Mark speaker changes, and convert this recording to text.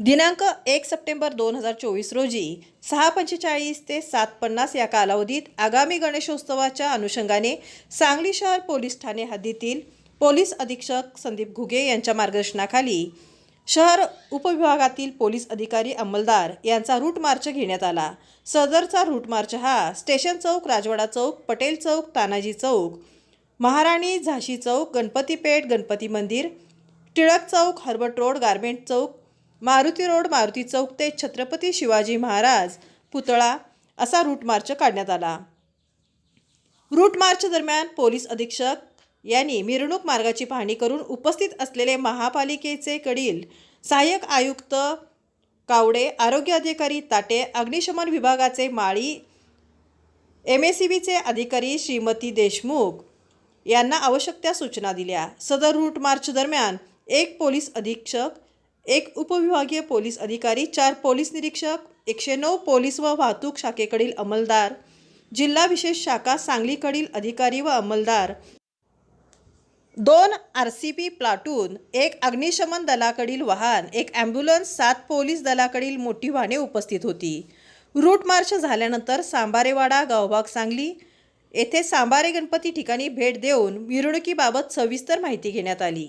Speaker 1: दिनांक एक सप्टेंबर दोन हजार चोवीस रोजी सहा पंचेचाळीस ते सात पन्नास या कालावधीत आगामी गणेशोत्सवाच्या अनुषंगाने सांगली शहर पोलीस ठाणे हद्दीतील पोलीस अधीक्षक संदीप घुगे यांच्या मार्गदर्शनाखाली शहर उपविभागातील पोलीस अधिकारी अंमलदार यांचा रूट मार्च घेण्यात आला. सदरचा रूट मार्च हा स्टेशन चौक राजवाडा चौक पटेल चौक तानाजी चौक महाराणी झाशी चौक Ganpati Peth Ganpati Mandir Tilak Chowk Herbert road garment Chowk Maruti road Maruti Chowk ते छत्रपती शिवाजी महाराज पुतळा असा रूट मार्च काढण्यात आला. रूट मार्च दरम्यान पोलीस अधीक्षक यांनी मिरवणूक मार्गाची पाहणी करून उपस्थित असलेले महापालिकेचे कडील सहाय्यक आयुक्त कावडे आरोग्य अधिकारी ताटे अग्निशमन विभागाचे माळी एम एस सी बीचे अधिकारी श्रीमती देशमुख यांना आवश्यक त्या सूचना दिल्या. सदर रूट मार्च दरम्यान एक पोलीस अधीक्षक एक उपविभागीय पोलीस अधिकारी चार पोलीस निरीक्षक एकशे नऊ पोलीस व वाहतूक शाखेकडील अंमलदार जिल्हा विशेष शाखा सांगलीकडील अधिकारी व अंमलदार. दोन आर सी पी प्लाटून एक अग्निशमन दलाकडील वाहन एक ॲम्ब्युलन्स सात पोलीस दलाकडील मोठी वाहने उपस्थित होती. रूट मार्च झाल्यानंतर सांबारेवाडा गावभाग सांगली येथे सांबारे गणपती ठिकाणी भेट देऊन मिरवणुकीबाबत सविस्तर माहिती घेण्यात आली.